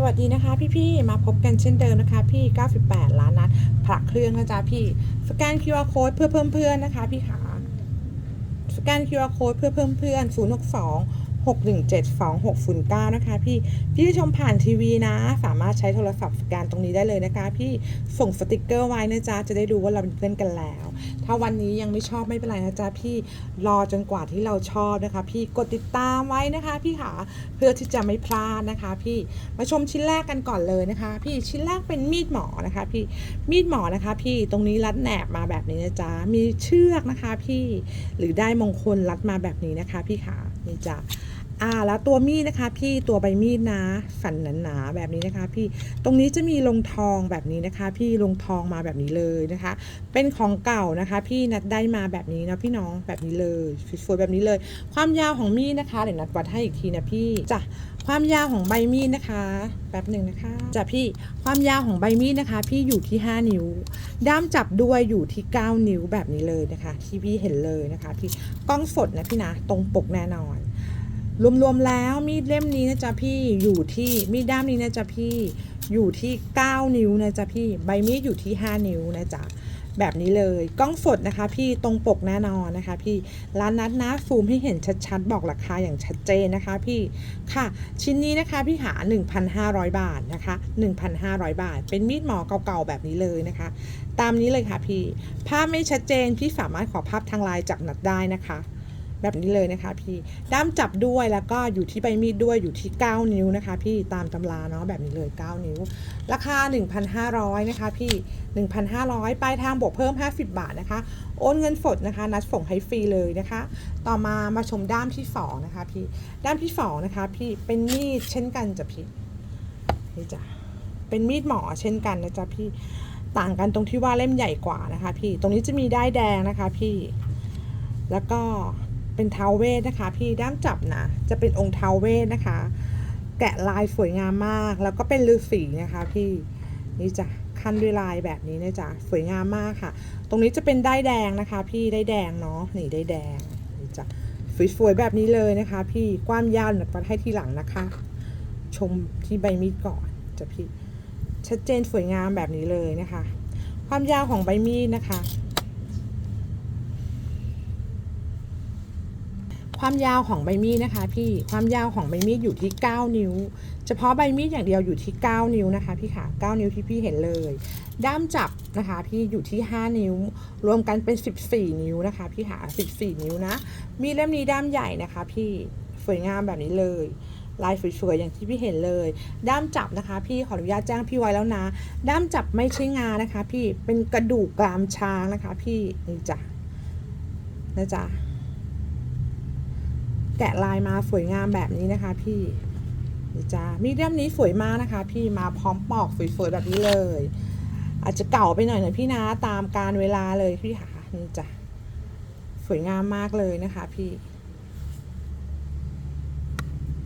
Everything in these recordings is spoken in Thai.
สวัสดีนะคะพี่ๆ มาพบกันเช่นเดิมนะคะพี่ 98 ล้านนัดพระเครื่องนะจ๊ะพี่ สแกน QR code เพื่อเพิ่มเพื่อนนะคะพี่ขาสแกน QR code เพื่อเพิ่มเพื่อน 062 6172609 นะคะพี่ พี่ชมผ่านทีวีนะ สามารถใช้โทรศัพท์สแกนตรงนี้ได้เลยนะคะ พี่ส่งสติกเกอร์ไว้นะจ๊ะ จะได้ดูว่าเราเป็นเพื่อนกันแล้ว ถ้าวันนี้ยังไม่ชอบไม่เป็นไรนะจ๊ะพี่ รอจนกว่าที่เราชอบนะคะ พี่กดติดตามไว้นะคะ พี่ขาเพื่อที่จะไม่พลาดนะคะ พี่ มาชมชิ้นแรกกันก่อนเลยนะคะ พี่ ชิ้นแรกเป็นมีดหมอนะคะ พี่ มีดหมอนะคะ พี่ ตรงนี้รัดแหนบมาแบบนี้นะจ๊ะ มีเชือกนะคะ พี่ หรือได้มงคลรัดมาแบบนี้นะคะ พี่ขานี่จ้ะ อ่าแล้วตัวมีดนะคะ พี่ตัวใบมีดนะสันหนาๆแบบนี้นะคะ พี่ตรงนี้จะมีลงทองแบบนี้นะคะ พี่ลงทองมาแบบนี้เลยนะคะ เป็นของเก่านะคะ พี่นัดได้มาแบบนี้นะพี่น้องแบบนี้เลยสวยๆแบบนี้เลย ความยาวของมีดนะคะเดี๋ยวนัดวัดให้อีกทีนะพี่จ้ะความยาวของใบมีดนะคะ แป๊บหนึ่งนะคะจ้ะพี่ความยาวของใบมีดนะคะ พี่อยู่ที่ 5 นิ้ว ด้ามจับด้วยอยู่ที่ 9 นิ้วแบบนี้เลยนะคะที่พี่เห็นเลยนะคะ พี่กล้องสดนะพี่นะตรงปกแน่นอน รวมๆแล้วมีดเล่มนี้นะจ๊ะพี่อยู่ที่มีดด้ามนี้นะจ๊ะพี่อยู่ที่ 9 นิ้วนะจ๊ะพี่ใบมีดอยู่ที่ 5 นิ้วนะจ๊ะแบบนี้เลยกล้องสดนะคะ พี่ตรงปกแน่นอนนะคะ พี่ร้านนัดนะซูมให้เห็นชัดๆ บอกราคาอย่างชัดเจนนะคะ พี่ค่ะ ชิ้นนี้นะคะพี่หา 1,500 บาทนะคะ 1,500 บาท เป็นมีดหมอเก่าๆแบบนี้เลยนะคะ ตามนี้เลยค่ะพี่ภาพไม่ชัดเจนพี่สามารถขอภาพทางไลน์จากนัดได้นะคะ แบบนี้เลยนะคะพี่ด้ามจับด้วยแล้วก็อยู่ที่ใบมีดด้วยอยู่ที่ 9 นิ้วนะคะ พี่ตามตำราเนาะแบบนี้เลย 9 นิ้ว ราคา 1,500 นะคะ พี่ 1,500ปลายทางบวกเพิ่ม 50 บาทนะคะ โอนเงินสดนะคะ นัดส่งให้ฟรีเลยนะคะ ต่อมามาชมด้ามที่สองนะคะ พี่ด้ามที่สองนะคะ พี่เป็นมีดเช่นกันจ้ะพี่นี่จ้ะเป็นมีดหมอเช่นกันนะจ๊ะพี่ต่างกันตรงที่ว่าเล่มใหญ่กว่านะคะ พี่ตรงนี้จะมีได้ายแดงนะคะ พี่แล้วก็ เป็นเทาเวทนะคะ พี่ด้ามจับนะจะเป็นองค์เทาเวทนะคะ แกะลายสวยงามมาก แล้วก็เป็นฤาษีนะคะพี่นี่จ้ะคันด้วยลายแบบนี้นะจ๊ะสวยงามมากค่ะ ตรงนี้จะเป็นได้แดงนะคะ พี่ได้แดงเนาะนี่ได้แดงนี่จ้ะสวยๆแบบนี้เลยนะคะ พี่ความยาวหนักวัดให้ทีหลังนะคะ ชมที่ใบมีดก่อนจ้ะพี่ชัดเจนสวยงามแบบนี้เลยนะคะ ความยาวของใบมีดนะคะ ความยาวของใบมีดนะคะพี่ความยาวของใบมีดอยู่ที่ 9 นิ้ว เฉพาะใบมีดอย่างเดียวอยู่ที่ 9 นิ้วนะคะพี่ค่ะ9นิ้วที่พี่เห็นเลย ด้ามจับนะคะ พี่อยู่ที่ 5 นิ้ว รวมกันเป็น 14 นิ้วนะคะ พี่ค่ะ14 นิ้วนะ มีเล่มนี้ด้ามใหญ่นะคะ พี่สวยงามแบบนี้เลยลายสวยๆอย่างที่พี่เห็นเลย ด้ามจับนะคะ พี่ขออนุญาตแจ้งพี่ไว้แล้วนะ ด้ามจับไม่ใช่งานะคะ พี่เป็นกระดูกกรามช้างนะคะ พี่นี่จ้ะนะจ๊ะ แกะลายมาสวยงามแบบนี้นะคะ พี่นี่จ้ามีเดียมนี้สวยมากนะคะ พี่มาพร้อมปอกสวยๆแบบนี้เลย อาจจะเก่าไปหน่อยนะพี่นะตามการเวลาเลยพี่ค่ะนี่จ้ะสวยงามมากเลยนะคะพี่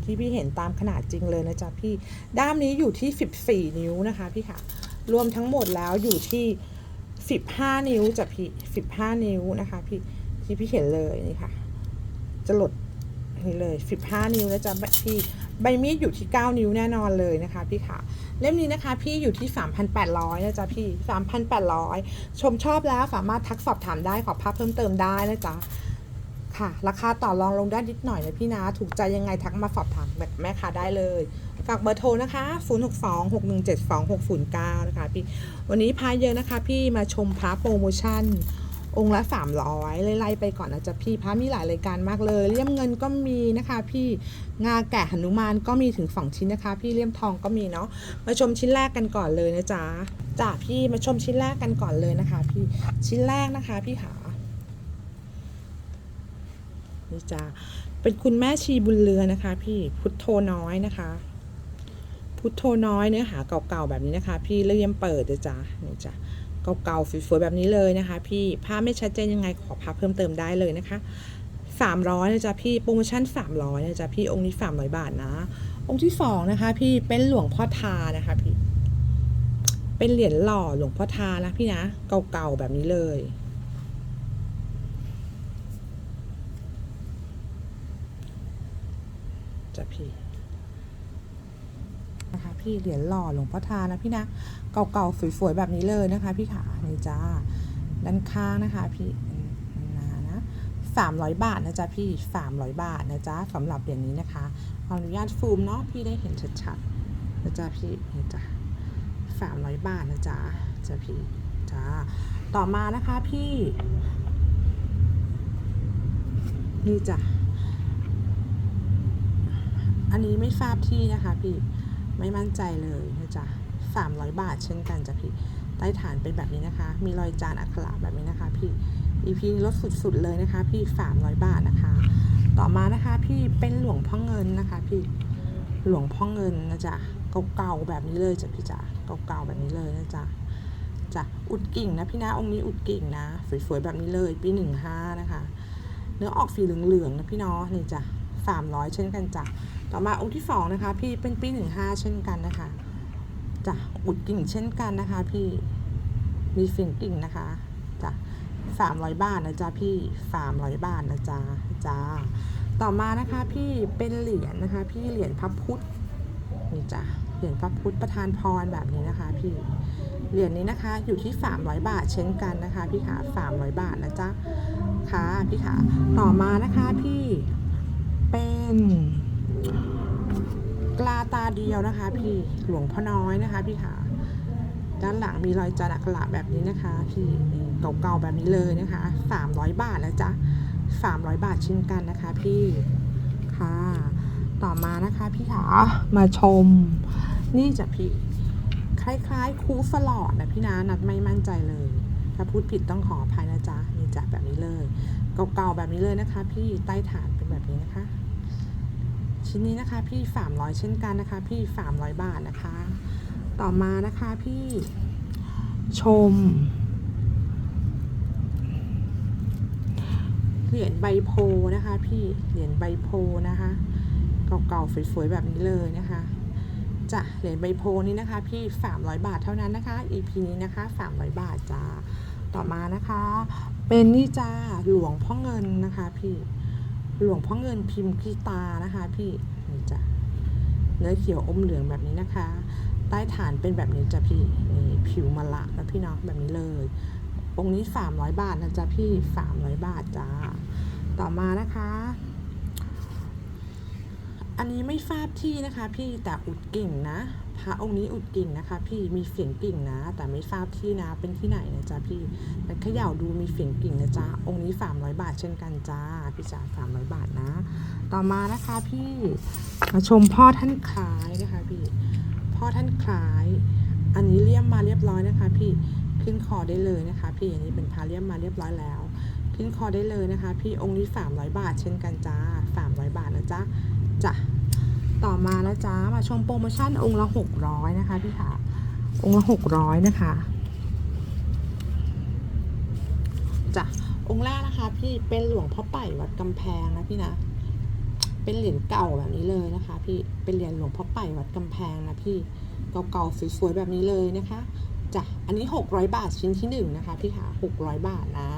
ที่พี่เห็นตามขนาดจริงเลยนะจ๊ะพี่ ด้ามนี้อยู่ที่สิบสี่นิ้วนะคะพี่ค่ะ รวมทั้งหมดแล้วอยู่ที่สิบห้านิ้วจ้ะพี่สิบห้านิ้วนะคะ พี่ที่พี่เห็นเลยนี่ค่ะ จะหลด นี่เลย 15 นิ้วนะจ๊ะพี่ใบมีดอยู่ที่ 9 นิ้วแน่นอนเลยนะคะพี่ค่ะเล่มนี้นะคะพี่อยู่ที่ 3,800นะจ๊ะพี่ 3,800 ชมชอบแล้วสามารถทักสอบถามได้ขอภาพเพิ่มเติมได้นะจ๊ะค่ะ ราคาต่อรองลงได้นิดหน่อยนะพี่นะ ถูกใจยังไงทักมาสอบถามแบบแม่ค้าได้เลยฝากเบอร์โทรนะคะ 0626172609 นะคะพี่ วันนี้พาเยอะนะคะพี่มาชมพระโปรโมชั่น องค์ละ 300ไล่ๆไปก่อนนะจ๊ะพี่พระมีหลายรายการมากเลยเลี่ยมเงินก็มีนะคะพี่งาแกะหนุมานก็มีถึงสองชิ้นนะคะ พี่เลี่ยมทองก็มีเนาะมาชมชิ้นแรกกันก่อนเลยนะจ๊ะจ้ะพี่มาชมชิ้นแรกกันก่อนเลยนะคะ พี่ชิ้นแรกนะคะพี่ขานี่จ้ะเป็นคุณแม่ชีบุญเรือนะคะ พี่พุทโธน้อยนะคะ พุทโธน้อยเนื้อหาเก่าๆแบบนี้นะคะ พี่เลี่ยมเปิดเลยจ้ะนี่จ้ะ เก่าๆสวยๆแบบนี้เลยนะคะ พี่ภาพไม่ชัดเจนยังไงขอภาพเพิ่มเติมได้เลยนะคะ300นะจ๊ะพี่โปรโมชั่น 300นะจ๊ะพี่องค์นี้300 บาทนะ องค์ที่สองนะคะ พี่เป็นหลวงพ่อทานะคะพี่ เป็นเหรียญหล่อหลวงพ่อทานะพี่นะเก่าๆแบบนี้เลยจ้ะพี่นะคะพี่เหรียญหล่อหลวงพ่อทานะพี่นะ เก่าๆสวยๆ แบบนี้เลยนะคะ พี่ขานี่จ้า ด้านข้างนะคะพี่นานะสามร้อยบาทนะจ๊ะพี่สามร้อยบาทนะจ๊ะสำหรับเหรียญนี้นะคะขออนุญาตซูมเนาะพี่ได้เห็นชัดๆนะจ๊ะพี่นี่จ้ะสามร้อยบาทนะจ๊ะจ้ะพี่จ้าต่อมานะคะพี่ นี่จ้ะอันนี้ไม่ทราบที่นะคะพี่ ไม่มั่นใจเลยนะจ๊ะสามร้อยบาทเช่นกันจ้ะพี่ ใต้ฐานเป็นแบบนี้นะคะ มีรอยจานอักขระแบบนี้นะคะพี่ EP นี้ลดสุดๆเลยนะคะ พี่สามร้อยบาทนะคะ ต่อมานะคะพี่เป็นหลวงพ่อเงินนะคะพี่ หลวงพ่อเงินนะจ๊ะ เก่าๆแบบนี้เลยจ้ะพี่จ๋า เก่าๆแบบนี้เลยนะจ๊ะจ้ะอุดกิ่งนะพี่นะองค์นี้อุดกิ่งนะ สวยๆแบบนี้เลย ปีหนึ่งห้านะคะ เนื้อออกสีเหลืองๆนะพี่เนาะนี่จ้ะสามร้อยเช่นกันจ้ะ ต่อมาองค์ที่สองนะคะ พี่เป็นปีหนึ่งห้าเช่นกันนะคะจ้ะอุดกิ่งเช่นกันนะคะ พี่มีฝิ่นกิ่งนะคะจ้ะสามร้อยบาทนะจ๊ะพี่สามร้อยบาทนะจ๊ะจ้าต่อมานะคะ พี่เป็นเหรียญนะคะ พี่เหรียญพระพุทธนี่จ้ะเหรียญพระพุทธประธานพรแบบนี้นะคะ พี่เหรียญนี้นะคะอยู่ที่สามร้อยบาทเช่นกันนะคะ พี่ขาสามร้อยบาทนะจ๊ะค่ะพี่ขาต่อมานะคะพี่เป็น กลาตาเดียวนะคะ พี่หลวงพ่อน้อยนะคะ พี่ขาด้านหลังมีรอยจานอักขระแบบนี้นะคะ พี่เก่าๆแบบนี้เลยนะคะสามร้อยบาทนะจ๊ะสามร้อยบาทเช่นกันนะคะ พี่ค่ะ ต่อมานะคะ พี่ขามาชม นี่จะพี่คล้ายๆ คูฟลอดนะพี่นะนัดไม่มั่นใจเลย ถ้าพูดผิดต้องขออภัยนะจ๊ะนี่จะแบบนี้เลย เก่าๆแบบนี้เลยนะคะ พี่ใต้ฐานเป็นแบบนี้นะคะ ชิ้นนี้นะคะพี่ 300 เช่นกันนะคะ พี่ 300 บาทนะคะ ต่อมานะคะพี่ชมเหรียญใบโพนะคะ พี่เหรียญใบโพนะคะเก่าๆสวยๆแบบนี้เลยนะคะจะเหรียญใบโพนี้นะคะ พี่ 300 บาทเท่านั้นนะคะ EP นี้นะคะ 300 บาทจ้าต่อมานะคะ เป็นนี่จ้าหลวงพ่อเงินนะคะ พี่ หลวงพ่อเงินพิมพ์กีตานะคะพี่นี่จ้ะเนื้อเขียวอมเหลืองแบบนี้นะคะ ใต้ฐานเป็นแบบนี้จ้ะพี่นี่ผิวมะละนะพี่เนาะแบบนี้เลยองค์นี้สามร้อยบาทนะจ๊ะพี่สามร้อยบาทจ้า ต่อมานะคะ อันนี้ไม่ทราบที่นะคะพี่แต่อุดกิ่งนะ พระองค์นี้อุดกิ่งนะคะ พี่มีเสียงกิ่งนะ แต่ไม่ทราบที่นะเป็นที่ไหนนะจ๊ะพี่แต่เขย่าดูมีเสียงกิ่งนะจ๊ะองค์นี้สามร้อยบาทเช่นกันจ้าพี่จ๋าสามร้อยบาทนะ ต่อมานะคะพี่มาชมพ่อท่านคล้ายนะคะพี่พ่อท่านคล้าย อันนี้เลี่ยมมาเรียบร้อยนะคะ พี่ขึ้นคอได้เลยนะคะ พี่อันนี้เป็นพาเลี่ยมมาเรียบร้อยแล้วขึ้นคอได้เลยนะคะ พี่องค์นี้ 300 บาทเช่นกันจ้า300 บาทนะจ๊ะจ้ะ ต่อมาแล้วจ้ามาชมโปรโมชั่นองค์ละ600นะคะพี่ค่ะองค์ละ600นะคะจ้ะองค์แรกนะคะพี่เป็นหลวงพ่อไป่วัดกำแพงนะพี่นะเป็นเหรียญเก่าแบบนี้เลยนะคะ พี่เป็นเหรียญหลวงพ่อไป่วัดกำแพงนะพี่เก่าๆสวยๆแบบนี้เลยนะคะจ้ะอันนี้ 600 บาทชิ้นที่หนึ่งนะคะ พี่ค่ะ600 บาทนะ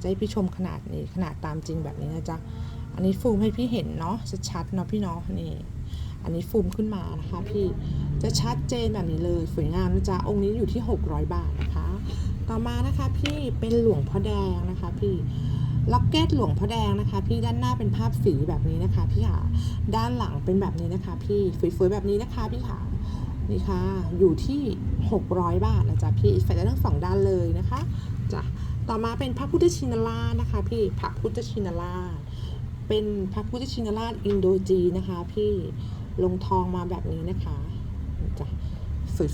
จะให้พี่ชมขนาดนี้ขนาดตามจริงแบบนี้นะจ๊ะ อันนี้ฟูมให้พี่เห็นเนาะชัดๆเนาะพี่เนาะนี่ อันนี้ฟูมขึ้นมานะคะพี่จะชัดเจนแบบนี้เลยสวยงามนะจ๊ะองค์นี้อยู่ที่ 600 บาทนะคะ ต่อมานะคะพี่เป็นหลวงพ่อแดงนะคะพี่ล็อกเก็ตหลวงพ่อแดงนะคะ พี่ด้านหน้าเป็นภาพสีแบบนี้นะคะพี่ขาด้านหลังเป็นแบบนี้นะคะ พี่สวยๆแบบนี้นะคะพี่ขานี่ค่ะอยู่ที่ 600 บาทนะจ๊ะพี่ใส่ได้ทั้งสองด้านเลยนะคะจ้ะต่อมาเป็นพระพุทธชินราชนะคะ พี่พระพุทธชินราชเป็นพระพุทธชินราชอินโดจีนนะคะ พี่ ลงทองมาแบบนี้นะคะจ้ะ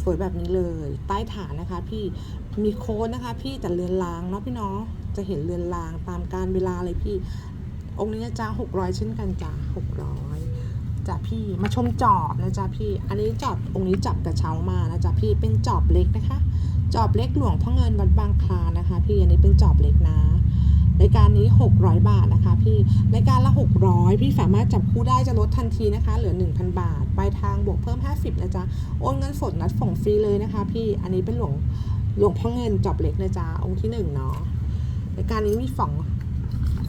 สวยๆแบบนี้เลย ใต้ฐานนะคะพี่มีโค้ดนะคะ พี่แต่เรือนรางเนาะพี่เนาะจะเห็นเรือนรางตามการเวลาเลยพี่ องค์นี้นะจ๊ะหกร้อยเช่นกันจ้ะหกร้อยจ้ะพี่มาชมจอบนะจ๊ะพี่ อันนี้จอบองค์นี้จับกระเช้ามานะจ๊ะพี่เป็นจอบเล็กนะคะ จอบเล็กหลวงพ่อเงินวัดบางคลานนะคะ พี่อันนี้เป็นจอบเล็กนะ รายการนี้ 600 บาทนะคะพี่รายการละ 600 พี่สามารถจับคู่ได้จะลดทันทีนะคะ เหลือ 1,000 บาทปลายทางบวกเพิ่ม 50นะจ๊ะโอนเงินสดนัดส่งฟรีเลยนะคะ พี่อันนี้เป็นหลวงหลวงพ่อเงินจอบเล็กนะจ๊ะองค์ที่หนึ่งเนาะรายการนี้มีสอง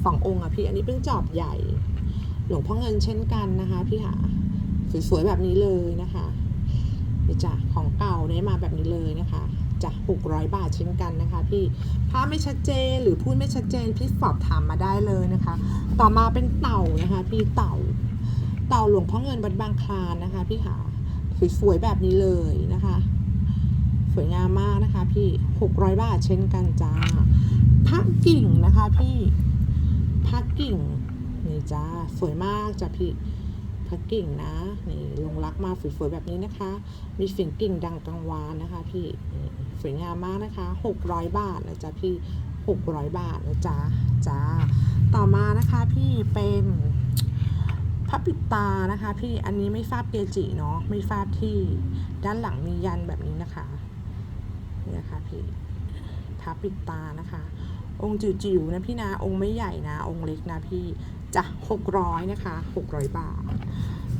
สององค์อะพี่ อันนี้เป็นจอบใหญ่ หลวงพ่อเงินเช่นกันนะคะ พี่หาสวยๆแบบนี้เลยนะคะนี่จ้ะของเก่าเนี่ยมาแบบนี้เลยนะคะ จ้ะ600 บาทเช่นกันนะคะพี่ถ้าไม่ชัดเจนหรือพูดไม่ชัดเจนพี่สอบถามมาได้เลยนะคะ ต่อมาเป็นเต่านะคะพี่เต่า เต่าหลวงพ่อเงินวัดบางคลานนะคะพี่ขาสวยๆแบบนี้เลยนะคะ สวยงามมากนะคะ พี่600 บาทเช่นกันจ้าพักกิ่งนะคะพี่พักกิ่งนี่จ้าสวยมากจ้ะพี่พักกิ่งนะนี่ลงรักมาสวยๆแบบนี้นะคะ มีเสียงกิ่งดังกังวานนะคะพี่ วยงามมากนะคะ 600 บาทนะจ๊ะพี่ 600 บาทนะจ๊ะจ้าต่อมานะคะพี่เป็นพระปิดตานะคะพี่อันนี้ไม่ทราบเกจิเนาะไม่ทราบที่ด้านหลังมียันแบบนี้นะคะนี่นะคะพี่พระปิดตานะคะ องค์จิ๋วๆนะพี่นะองค์ไม่ใหญ่นะ องค์เล็กนะพี่จะหกร้อยนะคะหกร้อยบาท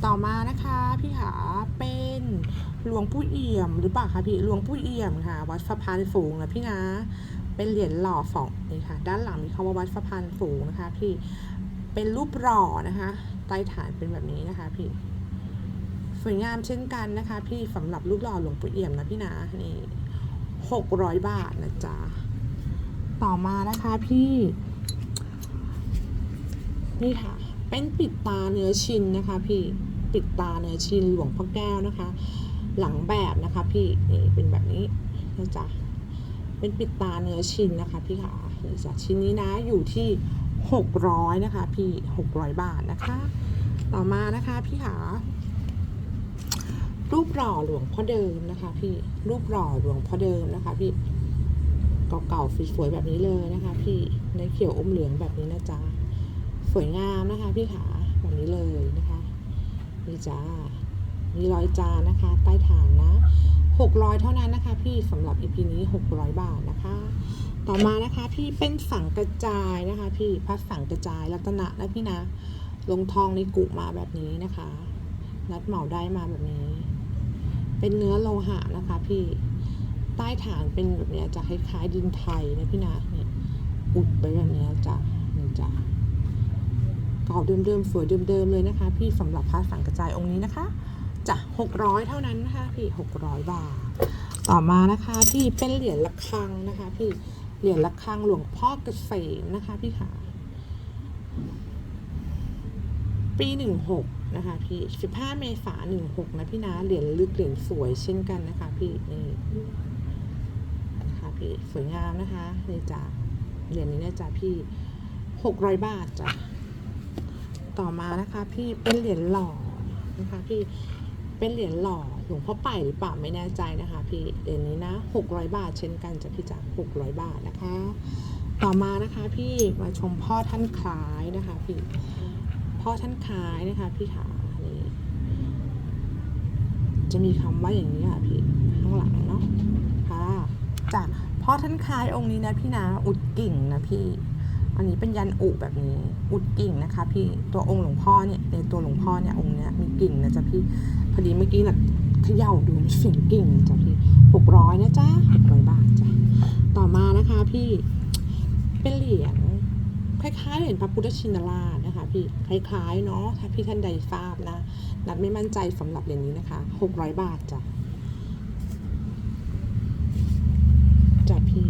ต่อมานะคะพี่ขาเป็นหลวงปู่เอี่ยมหรือเปล่าคะพี่หลวงปู่เอี่ยมค่ะ วัดสะพานสูงนะพี่นะเป็นเหรียญหล่อสองนี่ค่ะ ด้านหลังมีคำว่าวัดสะพานสูงนะคะ พี่เป็นรูปหล่อนะคะใต้ฐานเป็นแบบนี้นะคะ พี่ สวยงามเช่นกันนะคะ พี่สำหรับรูปหล่อหลวงปู่เอี่ยมนะพี่นะนี่หกร้อยบาทนะจ๊ะต่อมานะคะพี่ นี่ค่ะ เป็นปิดตาเนื้อชินนะคะพี่ปิดตาเนื้อชินหลวงพ่อแก้วนะคะ หลังแบบนะคะพี่นี่เป็นแบบนี้นะจ๊ะเป็นปิดตาเนื้อชินนะคะพี่ค่ะนี่จ้ะชิ้นนี้นะอยู่ที่หกร้อยนะคะพี่หกร้อยบาทนะคะ ต่อมานะคะพี่ขารูปหล่อหลวงพ่อเดิมนะคะพี่รูปหล่อหลวงพ่อเดิมนะคะพี่เก่าๆสวยๆแบบนี้เลยนะคะ พี่ในเขียวอมเหลืองแบบนี้นะจ๊ะ วยงามนะคะพี่ขาแบบนี้เลยนะคะนี่จ้ามีรอยจานนะคะใต้ฐานนะหกร้อยเท่านั้นนะคะ พี่สำหรับ EP นี้หกร้อยบาทนะคะ ต่อมานะคะพี่เป็นสังกระจายนะคะ พี่พระสังกระจายรัตนะนะพี่นะ ลงทองในกุมาแบบนี้นะคะ นัดเหมาได้มาแบบนี้ เป็นเนื้อโลหะนะคะ พี่ใต้ฐานเป็นแบบนี้จะคล้ายๆดินไทยนะพี่นะเนี่ยอุดไปแบบนี้จ้ะนี่จ้ะ เก่าเดิมๆสวยเดิมๆเลยนะคะ พี่สำหรับพระสังกระจายองค์นี้นะคะจะหกร้อยเท่านั้นนะคะพี่หกร้อยบาท ต่อมานะคะพี่เป็นเหรียญระฆังนะคะ พี่เหรียญระฆังหลวงพ่อเกษมนะคะพี่ขาปีหนึ่งหกนะคะพี่สิบห้าเมษาหนึ่งหกนะพี่นะเหรียญลึกเหรียญสวยเช่นกันนะคะ พี่นี่นะคะพี่สวยงามนะคะนี่จ้ะเหรียญนี้นะจ๊ะพี่หกร้อยบาทจ้ะ ต่อมานะคะ พี่เป็นเหรียญหล่อนะคะพี่เป็นเหรียญหล่อหลวงพ่อไปหรือเปล่าไม่แน่ใจนะคะ พี่เหรียญนี้นะหกร้อยบาท เช่นกันจะพี่จ้ะหกร้อยบาทนะคะ ต่อมานะคะ พี่มาชมพ่อท่านคล้ายนะคะ พี่พ่อท่านคล้ายนะคะ พี่ขานี่จะมีคำว่าอย่างนี้ค่ะพี่ข้างหลังเนาะค่ะจ้ะพ่อท่านคล้ายองค์นี้นะพี่นะอุดกิ่งนะพี่ อันนี้เป็นยันอุแบบนี้ อุดกิ่งนะคะ พี่ตัวองค์หลวงพ่อเนี่ยในตัวหลวงพ่อเนี่ยองค์เนี้ยมีกิ่งนะจ๊ะพี่พอดีเมื่อกี้น่ะเขย่าดูมีเสียงกิ่งจ้ะพี่หกร้อยนะจ๊ะหกร้อยบาทจ้ะต่อมานะคะพี่เป็นเหรียญคล้ายๆเหรียญพระพุทธชินราชนะคะ พี่คล้ายๆเนาะถ้าพี่ท่านใดทราบนะนัดไม่มั่นใจสำหรับเหรียญนี้นะคะหกร้อยบาทจ้ะจ้ะพี่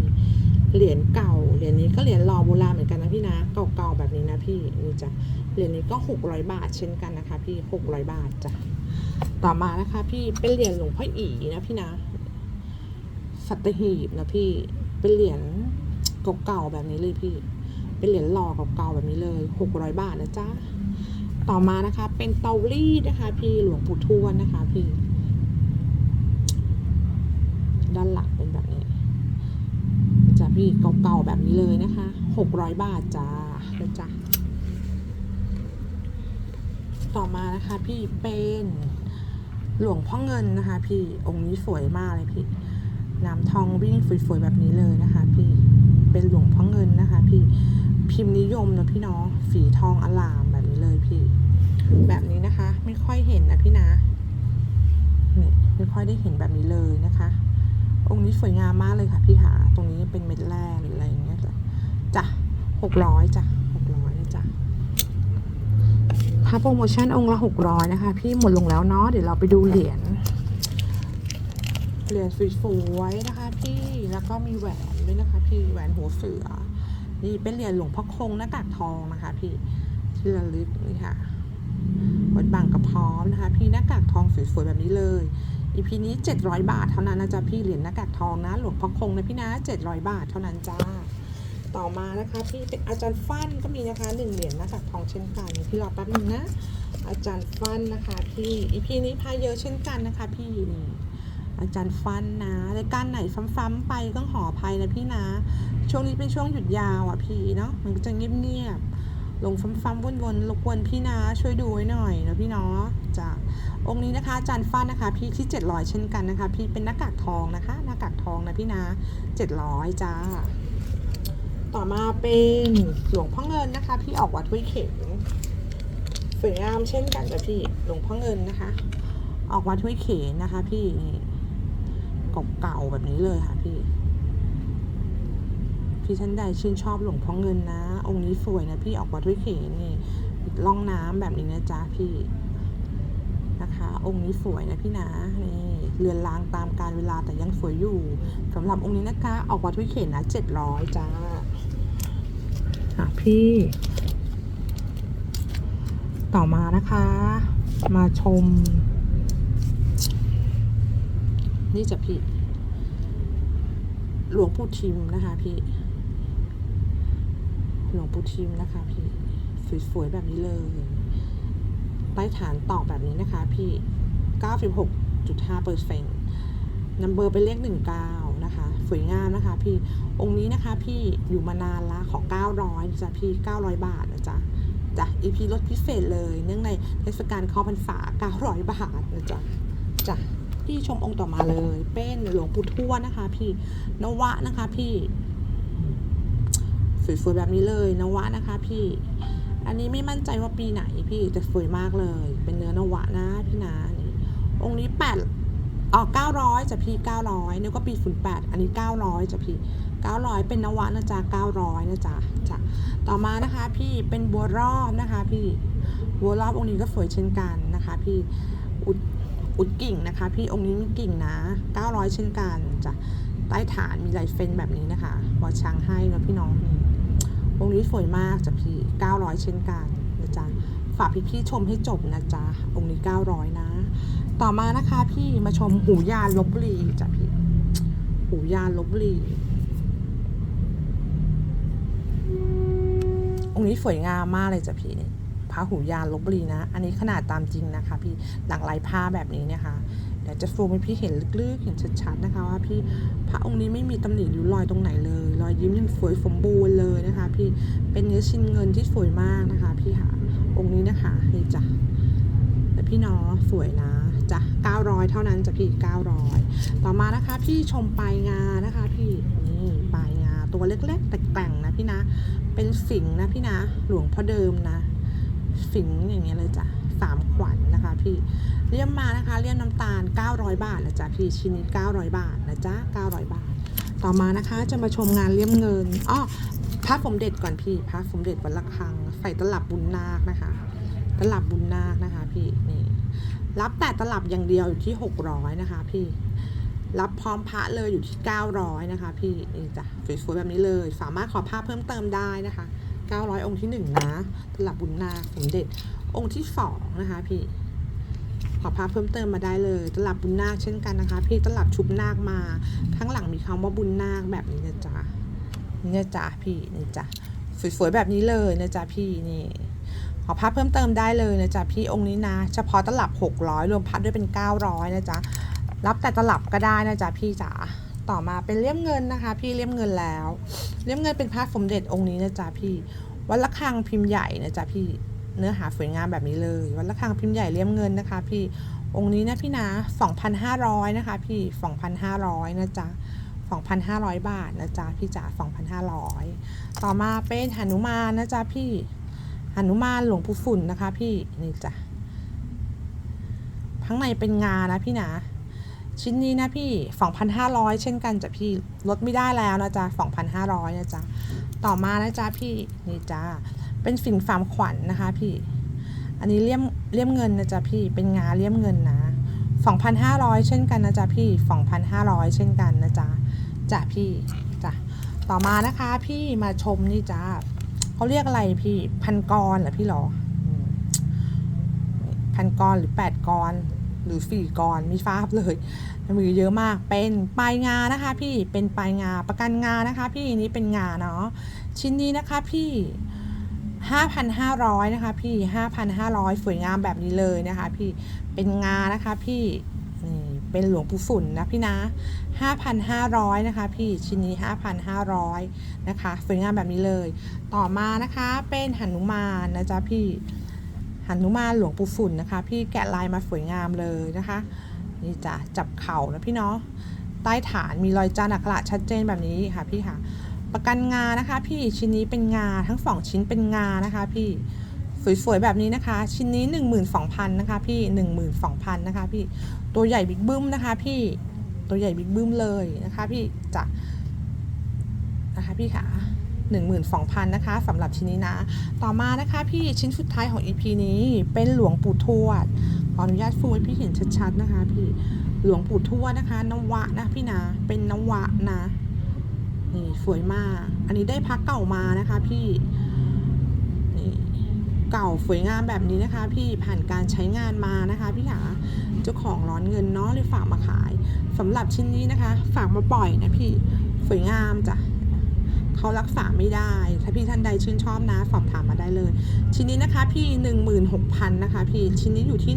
เหรียญเก่า เหรียญนี้ก็เหรียญรอโบราณเหมือนกันนะพี่นะ เก่าๆแบบนี้นะพี่นี่จ้ะ เหรียญนี้ก็หกร้อยบาทเช่นกันนะคะ พี่หกร้อยบาทจ้ะ ต่อมานะคะพี่เป็นเหรียญหลวงพ่ออีนะพี่นะ สัตหีบนะพี่ เป็นเหรียญเก่าๆแบบนี้เลยพี่ เป็นเหรียญหล่อเก่าๆแบบนี้เลยหกร้อยบาทนะจ๊ะ ต่อมานะคะ เป็นเตารีดนะคะ พี่หลวงปู่ทวดนะคะ พี่ ด้านหลังเป็น พี่เก่าๆแบบนี้เลยนะคะหกร้อยบาทจ้านะจ๊ะต่อมานะคะ พี่เป็นหลวงพ่อเงินนะคะ พี่องค์นี้สวยมากเลยพี่น้ำทองวิ่งสวยๆแบบนี้เลยนะคะ พี่เป็นหลวงพ่อเงินนะคะ พี่พิมพ์นิยมนะพี่เนาะสีทองอลามแบบนี้เลยพี่ แบบนี้นะคะ ไม่ค่อยเห็นนะพี่นะนี่ไม่ค่อยได้เห็นแบบนี้เลยนะคะ องค์นี้สวยงามมากเลยค่ะพี่หาตรงนี้เป็นเม็ดแร่หรืออะไรอย่างเงี้ยจ้ะจ้ะหกร้อยจ้ะหกร้อยนะจ๊ะถ้าโปรโมชั่นองค์ละหกร้อยนะคะ พี่หมดลงแล้วเนาะเดี๋ยวเราไปดูเหรียญเหรียญสวยๆนะคะ พี่แล้วก็มีแหวนด้วยนะคะ พี่แหวนหัวเสือ นี่เป็นเหรียญหลวงพ่อคงหน้ากากทองนะคะ พี่ที่ระลึกนี่ค่ะวัดบางกระพร้อมนะคะ พี่หน้ากากทองสวยๆแบบนี้เลย อีพีนี้ 700 บาทเท่านั้นนะจ๊ะพี่เหรียญหน้ากากทองนะ หลวงพ่อคงนะพี่นะ 700 บาทเท่านั้นจ้าต่อมานะคะพี่เป็นอาจารย์ฟันก็มีนะคะหนึ่งเหรียญหน้ากากทองเช่นกันพี่รอแป๊บนึงนะ อาจารย์ฟันนะคะพี่อีพีนี้พาเยอะเช่นกันนะคะ พี่นี่อาจารย์ฟันนะรายการไหนซ้ำๆไปต้องขออภัยนะพี่นะ ช่วงนี้เป็นช่วงหยุดยาวอะพี่เนาะมันก็จะเงียบๆ ลงซ้ำๆวนๆรบกวนพี่นะช่วยดูไว้หน่อยนะพี่เนาะจ้ะองค์นี้นะคะจารย์ฟั่นนะคะ พี่ที่ 700 เช่นกันนะคะ พี่เป็นหน้ากากทองนะคะ หน้ากากทองนะพี่นะ700จ้าต่อมาเป็นหลวงพ่อเงินนะคะ พี่ออกวัดห้วยเข็งสวยงามเช่นกันจ้ะพี่หลวงพ่อเงินนะคะ ออกวัดห้วยเข็งนะคะ พี่นี่เก่าๆแบบนี้เลยค่ะพี่ พี่ท่านใดชื่นชอบหลวงพ่อเงินนะ องค์นี้สวยนะพี่ออกวัดห้วยเขนี่ล่องน้ำแบบนี้นะจ๊ะพี่นะคะ องค์นี้สวยนะพี่นะนี่เรือนรางตามการเวลาแต่ยังสวยอยู่สำหรับองค์นี้นะคะ ออกวัดห้วยเข็งนะเจ็ดร้อยจ้าค่ะพี่ ต่อมานะคะ มาชม นี่จะพี่หลวงปู่ทิมนะคะพี่ หลวงปู่ทิมนะคะพี่สวยๆแบบนี้เลยใต้ฐานตอกแบบนี้นะคะพี่ 96.5เปอร์เซ็นต์นัมเบอร์เป็นเลข19 นะคะ สวยงามนะคะพี่ องค์นี้นะคะพี่อยู่มานานละขอ900จ๊ะพี่ 900 บาทนะจ๊ะจ้ะ EP ลดพิเศษเลย เนื่องในเทศกาลเข้าพรรษา 900 บาทนะจ๊ะจ้ะพี่ชมองค์ต่อมาเลย เป็นหลวงปู่ทวดนะคะ พี่นวะนะคะพี่ สวยๆแบบนี้เลยนวะนะคะพี่ อันนี้ไม่มั่นใจว่าปีไหนพี่แต่สวยมากเลย เป็นเนื้อนวะนะพี่นะองค์นี้แปดอ๋อเก้าร้อยจะพี่เก้าร้อยนึกว่าปีศูนย์แปดอันนี้เก้าร้อยจะพี่เก้าร้อยเป็นนวะนะจ๊ะเก้าร้อยนะจ๊ะจ้ะต่อมานะคะพี่เป็นบัวรอบนะคะพี่บัวรอบองค์นี้ก็สวยเช่นกันนะคะ พี่อุดอุดกิ่งนะคะ พี่องค์นี้มีกิ่งนะเก้าร้อยเช่นกันจ้ะใต้ฐานมีลายเฟนแบบนี้นะคะวอช้างให้นะพี่น้องนี องค์นี้สวยมากจ้ะพี่900 เช่นกันนะจ๊ะฝากพี่ๆชมให้จบนะจ๊ะองค์นี้ 900 นะ ต่อมานะคะพี่มาชมหูยานลบบุรีจ้ะพี่หูยานลบบุรีองค์นี้สวยงามมากเลยจ้ะพี่พระหูยานลบบุรีนะ อันนี้ขนาดตามจริงนะคะ พี่หลังลายผ้าแบบนี้นะคะ เดี๋ยวจะซูมให้พี่เห็นลึกๆ เห็นชัดๆนะคะว่าพี่พระองค์นี้ไม่มีตำหนิริ้วรอยตรงไหนเลย รอยยิ้มยังสวยสมบูรณ์เลยนะคะ พี่เป็นเนื้อชิ้นเงินที่สวยมากนะคะ พี่ค่ะองค์นี้นะคะนี่จ้ะแต่พี่น้อสวยนะจ้ะ900 เท่านั้นจ้ะพี่ 900 ต่อมานะคะ พี่ชมปลายงานะคะ พี่นี่ปลายงาตัวเล็กๆ แต่แกร่งนะพี่นะ เป็นฝิ่งนะพี่นะ หลวงพ่อเดิมนะฝิ่งอย่างเงี้ยเลยจ้ะสามขวัญ นะคะพี่เลี่ยมมานะคะเลี่ยมน้ำตาล 900 บาทนะจ๊ะพี่ชิ้นนี้900 บาทนะจ๊ะ900 บาท ต่อมานะคะจะมาชมงานเลี่ยมเงินอ้อพระสมเด็จก่อนพี่พระสมเด็จวัดระฆังใส่ตลับบุญนาคนะคะ ตลับบุญนาคนะคะพี่นี่รับแต่ตลับอย่างเดียวอยู่ที่ 600 นะคะพี่รับพร้อมพระเลยอยู่ที่ 900 นะคะ พี่นี่จ้ะสวยๆแบบนี้เลย สามารถขอภาพเพิ่มเติมได้นะคะ 900 องค์ที่ 1 นะตลับบุญนาคสมเด็จองค์ที่ 2 นะคะพี่ อภาพเพิ่มเติมมาได้เลยตลับบุญนาคเช่นกันนะคะ พี่ตลับชุบนาคมา ข้างหลังมีคำว่าบุญนาคแบบนี้นะจ๊ะนี่นะจ๊ะพี่นี่จ้ะสวยๆแบบนี้เลยนะจ๊ะพี่นี่ขอภาพเพิ่มเติมได้เลยนะจ๊ะพี่องค์นี้นะ เฉพาะตลับ 600 รวมพัดด้วยเป็น 900 นะจ๊ะ รับแต่ตลับก็ได้นะจ๊ะพี่จ๋า ต่อมาเป็นเลี่ยมเงินนะคะ พี่เลี่ยมเงินแล้ว เลี่ยมเงินเป็นพระสมเด็จองค์นี้นะจ๊ะพี่ วัดระฆังพิมพ์ใหญ่นะจ๊ะพี่ เนื้อหาสวยงามแบบนี้เลย วัดระฆังพิมพ์ใหญ่เลี่ยมเงินนะคะ พี่องค์นี้นะพี่นะ2,500 นะคะ พี่ 2,500 นะจ๊ะ 2,500 บาทนะจ๊ะพี่จ๋า2,500 ต่อมาเป็นหนุมานนะจ๊ะพี่หนุมานหลวงปู่ฝุ่นนะคะพี่นี่จ้ะข้างในเป็นงานะพี่นะ ชิ้นนี้นะพี่ 2,500 เช่นกันจ้ะพี่ลดไม่ได้แล้วนะจ๊ะ2,500 นะจ๊ะ ต่อมานะจ๊ะพี่นี่จ้า เป็นฝิ่นฟาร์มขวัญนนะคะพี่ อันนี้เลี่ยมเลี่ยมเงินนะจ๊ะพี่ เป็นงาเลี่ยมเงินนะ2,500 เช่นกันนะจ๊ะพี่ 2,500 เช่นกันนะจ๊ะจ้ะพี่จ้ะต่อมานะคะพี่มาชมนี่จ้าเขาเรียกอะไรพี่พันกรเหรอพี่หรอพันกรหรือแปดกรหรือสี่กรมีฟ้าบเลยมีเยอะมากเป็นปลายงานะคะ พี่เป็นปลายงาประกันงานะคะ พี่นี้เป็นงาเนาะชิ้นนี้นะคะ พี่ 5,500 นะคะพี่ 5,500 สวยงามแบบนี้เลยนะคะพี่ เป็นงานะคะพี่นี่ เป็นหลวงปู่ฝุ่นนะพี่นะ 5,500 นะคะพี่ ชิ้นนี้ 5,500 นะคะ สวยงามแบบนี้เลย ต่อมานะคะเป็นหนุมานนะจ๊ะพี่หนุมานหลวงปู่ฝุ่นนะคะ พี่แกะลายมาสวยงามเลยนะคะ นี่จ้ะจับเข่านะพี่เนาะ ใต้ฐานมีรอยจานอักขระชัดเจนแบบนี้ค่ะพี่ค่ะ ประกันงานะคะ พี่ชิ้นนี้เป็นงาทั้งสองชิ้นเป็นงานะคะ พี่สวยๆแบบนี้นะคะ ชิ้นนี้ 12,000นะคะพี่ 12,000นะคะพี่ตัวใหญ่บิ๊กบึ้มนะคะ พี่ตัวใหญ่บิ๊กบึ้มเลยนะคะ พี่จะนะคะพี่ค่ะ12,000นะคะสำหรับชิ้นนี้นะ ต่อมานะคะพี่ชิ้นสุดท้ายของ EP นี้เป็นหลวงปู่ทวดขออนุญาตฟูให้พี่เห็นชัดๆนะคะ พี่หลวงปู่ทวดนะคะนวะนะพี่นะเป็นนวะนะ นี่สวยมาก อันนี้ได้พักเก่ามานะคะพี่นี่เก่าสวยงามแบบนี้นะคะ พี่ผ่านการใช้งานมานะคะพี่ขาเจ้าของร้อนเงินเนาะเลยฝากมาขายสำหรับชิ้นนี้นะคะ ฝากมาปล่อยนะพี่สวยงามจ้ะเขารักษาไม่ได้ ถ้าพี่ท่านใดชื่นชอบนะสอบถามมาได้เลย ชิ้นนี้นะคะพี่ 16,000นะคะพี่ ชิ้นนี้อยู่ที่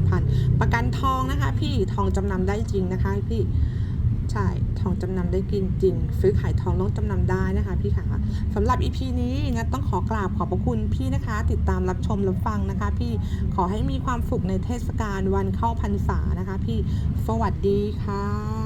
16,000 ประกันทองนะคะ พี่ ทองจำนำได้จริงนะคะพี่ ใช่ทองจำนำได้กินจริง ซื้อขายทองต้องจำนำได้นะคะพี่ขาสำหรับ EP นี้นะต้องขอกราบขอบพระคุณพี่นะคะ ติดตามรับชมรับฟังนะคะ พี่ขอให้มีความสุขในเทศกาลวันเข้าพรรษานะคะ พี่สวัสดีค่ะ